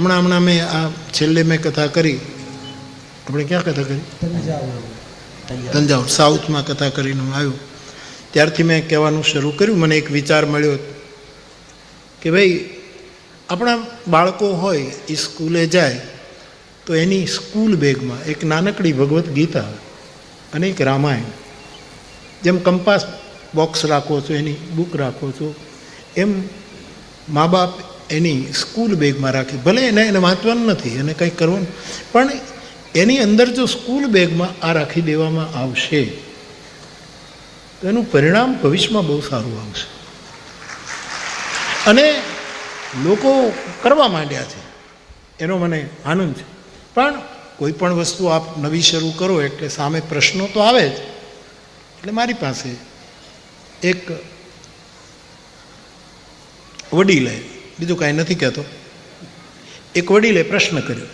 હમણાં હમણાં મેં આ છેલ્લે મેં કથા કરી. આપણે ક્યાં કથા કરી? તંજાવર. સાઉથમાં કથા કરીને હું આવ્યો. ત્યારથી મેં કહેવાનું શરૂ કર્યું. મને એક વિચાર મળ્યો કે ભાઈ, આપણા બાળકો હોય, એ સ્કૂલે જાય, તો એની સ્કૂલ બેગમાં એક નાનકડી ભગવદ્ ગીતા અને એક રામાયણ. જેમ કંપાસ બોક્સ રાખો છો, એની બુક રાખો છો, એમ મા બાપ એની સ્કૂલ બેગમાં રાખી. ભલે એને એને વાંચવાનું નથી, એને કંઈ કરવાનું. પણ એની અંદર જો સ્કૂલ બેગમાં આ રાખી દેવામાં આવશે, તો એનું પરિણામ ભવિષ્યમાં બહુ સારું આવશે. અને લોકો કરવા માંડ્યા છે. એનો મને આનંદ છે. પણ કોઈ પણ વસ્તુ આપ નવી શરૂ કરો, એટલે સામે પ્રશ્નો તો આવે જ. એટલે મારી પાસે એક વડીલે બીજું કાંઈ નથી કહેતો. એક વડીલે પ્રશ્ન કર્યો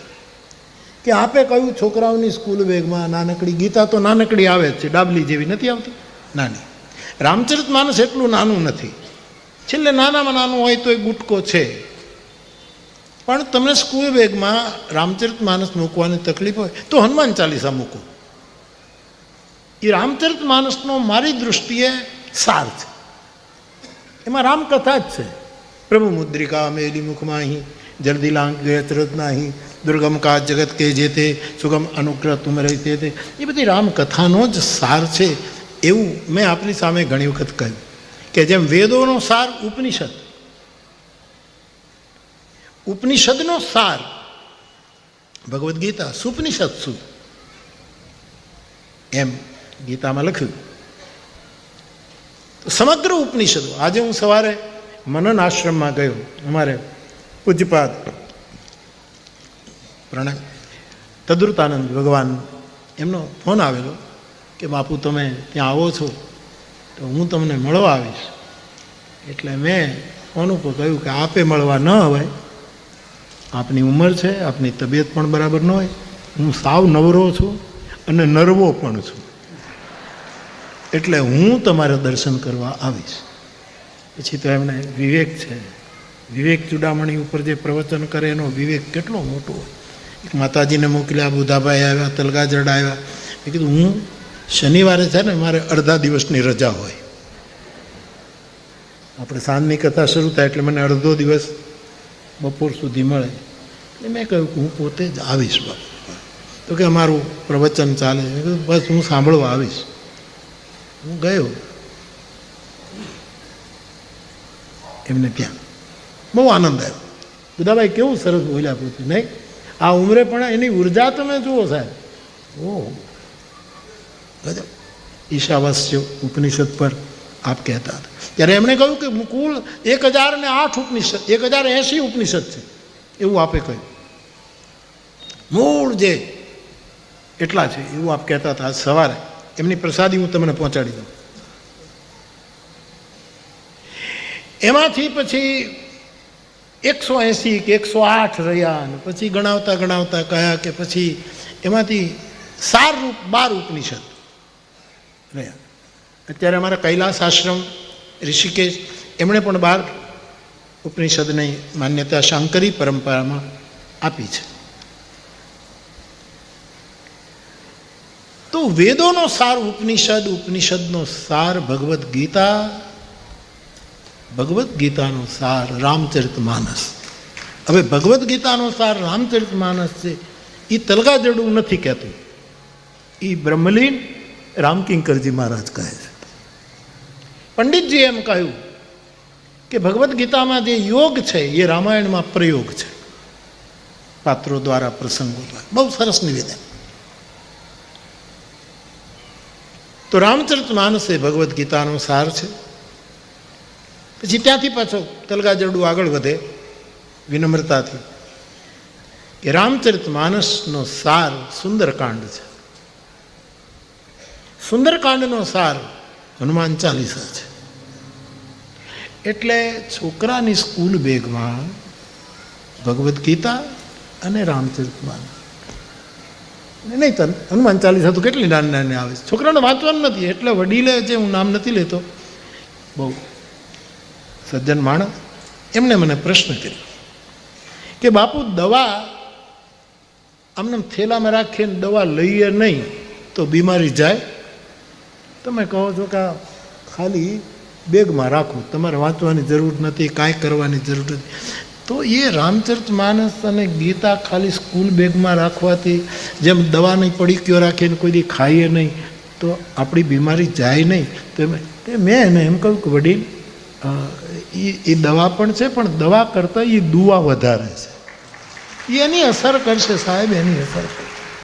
કે આપે કહ્યું છોકરાઓની સ્કૂલ બેગમાં નાનકડી ગીતા તો નાનકડી આવે જ છે, ડાબલી જેવી નથી આવતી? નાની. રામચરિત માનસ એટલું નાનું નથી. છેલ્લે નાનામાં નાનું હોય તો એ ગુટકો છે. પણ તમને સ્કૂલ બેગમાં રામચરિત માનસ મૂકવાની તકલીફ હોય તો હનુમાન ચાલીસા મૂકો. એ રામચરિત માનસનો મારી દૃષ્ટિએ સાર છે. એમાં રામકથા જ છે. પ્રભુ મુદ્રિકા મેલી મુખમાં અહીં જલ્દી લાંગ ગયત નાહી દુર્ગમ કા જગત કે જે તે સુગમ અનુગ્રહ તુમ રહી તે તે એ બધી રામકથાનો જ સાર છે એવું મેં આપની સામે ઘણી વખત કહ્યું કે જેમ વેદોનો સાર ઉપનિષદ ઉપનિષદનો સાર ભગવદ્ ગીતા સુપનિષદ શું એમ ગીતામાં લખ્યું સમગ્ર ઉપનિષદો આજે હું સવારે મનન આશ્રમમાં ગયો. અમારે પૂજ્યપાદ પ્રણય તદ્રુતાનંદ ભગવાન એમનો ફોન આવેલો કે, બાપુ, તમે ત્યાં આવો છો, તો હું તમને મળવા આવીશ. એટલે મેં ફોન ઉપર કહ્યું કે, આપે મળવા ન હોય. આપની ઉંમર છે, આપની તબિયત પણ બરાબર ન હોય. હું સાવ નવરો છું અને નરવો પણ છું. એટલે હું તમારે દર્શન કરવા આવીશ. પછી તો એમને વિવેક છે. વિવેક ચૂડામણી ઉપર જે પ્રવચન કરે એનો વિવેક કેટલો મોટો હોય. માતાજીને મોકલ્યા બુધાભાઈ આવ્યા તલગાજડ આવ્યા. મેં કીધું, હું શનિવારે છે ને મારે અડધા દિવસની રજા હોય. આપણે સાંજની કથા શરૂ થાય એટલે મને અડધો દિવસ બપોર સુધી મળે. એટલે મેં કહ્યું કે હું પોતે જ આવીશ બાપ તો કે અમારું પ્રવચન ચાલે. બસ હું સાંભળવા આવીશ. હું ગયો. એમને ત્યાં. બહુ આનંદ આવ્યો. બુધાભાઈ કેવું સરસ બોલ્યા પૂછ્યું નહીં? આ ઉંમરે પણ એની ઊર્જા તમે જુઓ સાહેબ. ઓ. ગજબ. ઈશાવાસ્ય ઉપનિષદ પર આપ કહેતા હતા. ત્યારે એમણે કહ્યું કે કુલ એક હજાર ને આઠ ઉપનિષદ, એક હજાર એંશી ઉપનિષદ છે. એવું આપે કહ્યું. મૂળ જે એટલા છે, એવું આપ કહેતા હતા આજ સવારે. એમની પ્રસાદી હું તમને પહોંચાડી દઉં. એમાંથી પછી એકસો એંસી કે એકસો આઠ રહ્યા અને પછી ગણાવતા ગણાવતા કયા કે પછી એમાંથી સાર રૂપ બાર ઉપનિષદ રહ્યા. અત્યારે અમારા કૈલાસ આશ્રમ, ઋષિકેશ, એમણે પણ બાર ઉપનિષદની માન્યતા શાંકરી પરંપરામાં આપી છે. તો વેદોનો સાર ઉપનિષદ, ઉપનિષદનો સાર ભગવદ્ ગીતા ભગવદ્ ગીતાનો સાર રામચરિત માનસ. હવે ભગવદ્ ગીતાનો સાર રામચરિત માનસ છે એ તલગાજડું નથી કહેતું. એ બ્રહ્મલીન રામકિંકરજી મહારાજ કહે છે. પંડિતજી એમ કહ્યું કે ભગવદ્ ગીતામાં જે યોગ છે, એ રામાયણમાં પ્રયોગ છે. પાત્રો દ્વારા પ્રસંગો દ્વારા. બહુ સરસ નિવેદન. તો રામચરિત માનસ એ ભગવદ્ ગીતાનો સાર છે. પછી ત્યાંથી પાછો તલગાજરડું આગળ વધે, વિનમ્રતાથી. એ રામચરિત માનસનો સાર સુંદરકાંડ છે. સુંદરકાંડનો સાર હનુમાન ચાલીસા છે. એટલે છોકરાની સ્કૂલ બેગમાં ભગવદ્ ગીતા અને રામચરિત માનસ નહીં તન હનુમાન ચાલીસા તો કેટલી નાની નાની આવે છે. છોકરાને વાંચવાનું નથી, એટલે વડીલે જે હું નામ નથી લેતો, બહુ સજ્જન માણસ એમણે મને પ્રશ્ન કર્યો કે બાપુ, દવા આમને થેલામાં રાખીને દવા લઈએ નહીં તો બીમારી જાય? તમે કહો છો કે ખાલી બેગમાં રાખો, તમારે વાંચવાની જરૂર નથી, કાંઈ કરવાની જરૂર નથી. તો એ રામચરિત માનસ અને ગીતા ખાલી સ્કૂલ બેગમાં રાખવાથી, જેમ દવાની પડીકીઓ રાખીને કોઈ દી ખાઈએ નહીં, તો આપણી બીમારી જાય નહીં. તો મેં એને એમ કહ્યું કે વડીલ એ એ દવા પણ છે, પણ દવા કરતાં એ દુવા વધારે છે. એની અસર કરશે સાહેબ, એની અસર કરશે.